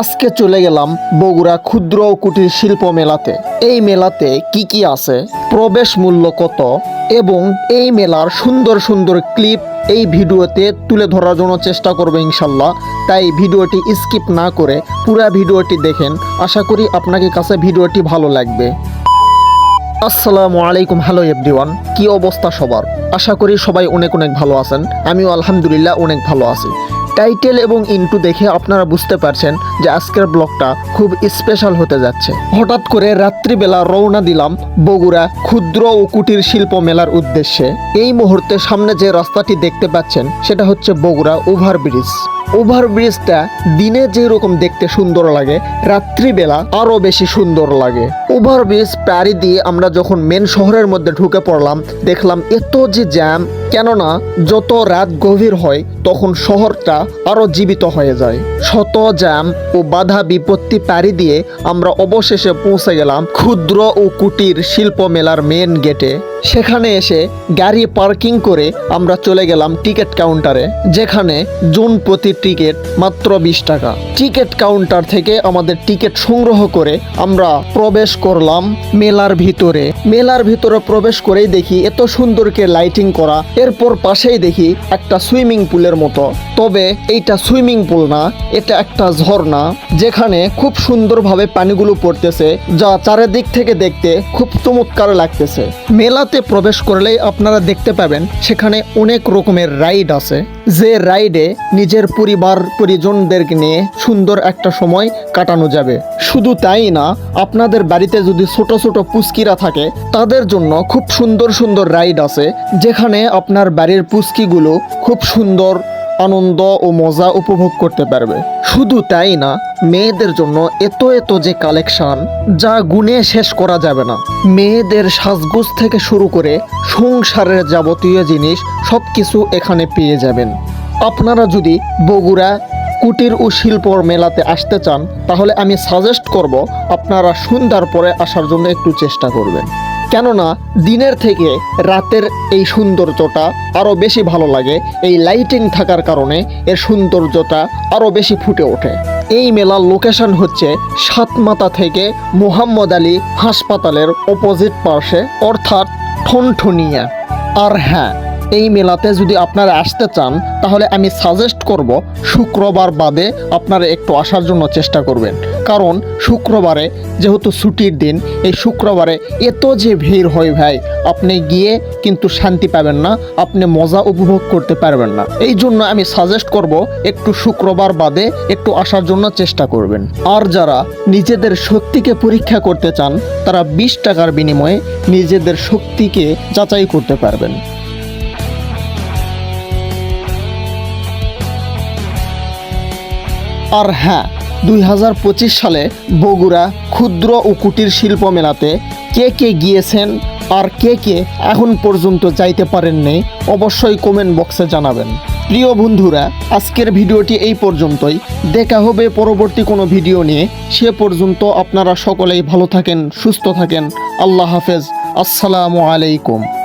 আজকে চলে গেলাম বগুড়া ক্ষুদ্র ও কুটির শিল্প মেলাতে। এই মেলাতে কি কি আছে? প্রবেশ মূল্য কত? এবং এই মেলার সুন্দর সুন্দর ক্লিপ এই ভিডিওতে তুলে ধরার জন্য চেষ্টা করবে ইনশাল্লাহ। তাই ভিডিওটি স্কিপ না করে পুরো ভিডিওটি দেখেন। আশা করি আপনাকে কাছে ভিডিওটি ভালো লাগবে। আসসালামু আলাইকুম, হ্যালো এভরিওয়ান। কি অবস্থা সবার? আশা করি সবাই অনেক অনেক ভালো আছেন। আমিও আলহামদুলিল্লাহ অনেক ভালো আছি। টাইটেল এবং ইন্টু দেখে আপনারা বুঝতে পারছেন যে আজকের ব্লগটা খুব স্পেশাল হতে যাচ্ছে। হঠাৎ করে রাত্রিবেলা রওনা দিলাম বগুড়া ক্ষুদ্র ও কুটির শিল্প মেলার উদ্দেশ্যে। এই মুহূর্তে সামনে যে রাস্তাটি দেখতে পাচ্ছেন, সেটা হচ্ছে বগুড়া ওভারব্রিজ। ওভারব্রিজটা দিনে যেরকম দেখতে সুন্দর লাগে, রাত্রিবেলা আরও বেশি সুন্দর লাগে। ওভারব্রিজ পাড়ি দিয়ে আমরা যখন মেন শহরের মধ্যে ঢুকে পড়লাম, দেখলাম এত যে জ্যাম কেননা যত রাত গভীর হয়, তখন শহরটা আরও জীবিত হয়ে যায়। শত জ্যাম ও বাধা বিপত্তি পাড়ি দিয়ে আমরা অবশেষে পৌঁছে গেলাম ক্ষুদ্র ও কুটির শিল্প মেলার মেন গেটে সেখানে এসে গাড়ি পার্কিং করে আমরা চলে গেলাম টিকিট কাউন্টারে, যেখানে জুন প্রতি টিকিট মাত্র বিশ টাকা। টিকিট কাউন্টার থেকে আমাদের টিকিট সংগ্রহ করে আমরা প্রবেশ করলাম মেলার ভিতরে। মেলার ভিতরে প্রবেশ করেই দেখি এত সুন্দরকে লাইটিং করা, এরপর পাশেই দেখি একটা সুইমিং পুলের মতো। তবে এইটা সুইমিং পুল না, এটা একটা ঝর্ণা যেখানে খুব সুন্দরভাবে পানিগুলো পড়তেছে যা চারিদিক থেকে দেখতে খুব চমৎকার লাগতেছে। মেলাতে প্রবেশ করলেই আপনারা দেখতে পাবেন সেখানে অনেক রকমের রাইড আছে। যে রাইডে নিজের পরিবার, পরিজনদেরকে নিয়ে সুন্দর একটা সময় কাটানো যাবে। শুধু তাই না, আপনাদের বাড়িতে যদি ছোট ছোট পুস্কিরা থাকে, তাদের জন্য খুব সুন্দর সুন্দর রাইড আছে, যেখানে আপনার বাড়ির পুস্কিগুলো খুব সুন্দর আনন্দ ও মজা উপভোগ করতে পারবে। শুধু তাই না, মেয়েদের জন্য এত এত যে কালেকশন, যা গুণে শেষ করা যাবে না। মেয়েদের সাজগোজ থেকে শুরু করে সংসারের যাবতীয় জিনিস সব কিছু এখানে পেয়ে যাবেন। আপনারা যদি বগুড়া, কুটির ও শিল্পর মেলাতে আসতে চান, তাহলে আমি সাজেস্ট করব আপনারা সন্ধ্যার পরে আসার জন্য একটু চেষ্টা করবেন। কেননা দিনের থেকে রাতের এই সৌন্দর্যটা আরও বেশি ভালো লাগে, এই লাইটিং থাকার কারণে এর সৌন্দর্যটা আরও বেশি ফুটে ওঠে। এই মেলার লোকেশন হচ্ছে সাতমাতা থেকে মোহাম্মদ আলী হাসপাতালের অপোজিট পার্শ্বে, অর্থাৎ ঠনঠনিয়া। আর হ্যাঁ এই মেলাতে যদি আপনারা আসতে চান, তাহলে আমি সাজেস্ট করব শুক্রবার বাদে আপনারা একটু আসার জন্য চেষ্টা করবেন। কারণ শুক্রবারে যেহেতু ছুটির দিন, এই শুক্রবারে এত যে ভিড় হয় ভাই, আপনি গিয়ে কিন্তু শান্তি পাবেন না, আপনি মজা উপভোগ করতে পারবেন না। এই জন্য আমি সাজেস্ট করব একটু শুক্রবার বাদে একটু আসার জন্য চেষ্টা করবেন। আর যারা নিজেদের শক্তিকে পরীক্ষা করতে চান, তারা বিশ টাকার বিনিময়ে নিজেদের শক্তিকে যাচাই করতে পারবেন। আর হ্যাঁ দুই হাজার পঁচিশ সালে বগুড়া ক্ষুদ্র ও কুটির শিল্প মেলাতে কে কে গিয়েছেন আর কে কে এখন পর্যন্ত যাইতে পারেননি অবশ্যই কমেন্ট বক্সে জানাবেন। প্রিয় বন্ধুরা, আজকের ভিডিওটি এই পর্যন্তই। দেখা হবে পরবর্তী কোনো ভিডিও নিয়ে। সে পর্যন্ত আপনারা সকলেই ভালো থাকেন, সুস্থ থাকেন। আল্লাহ হাফেজ। আসসালামু আলাইকুম।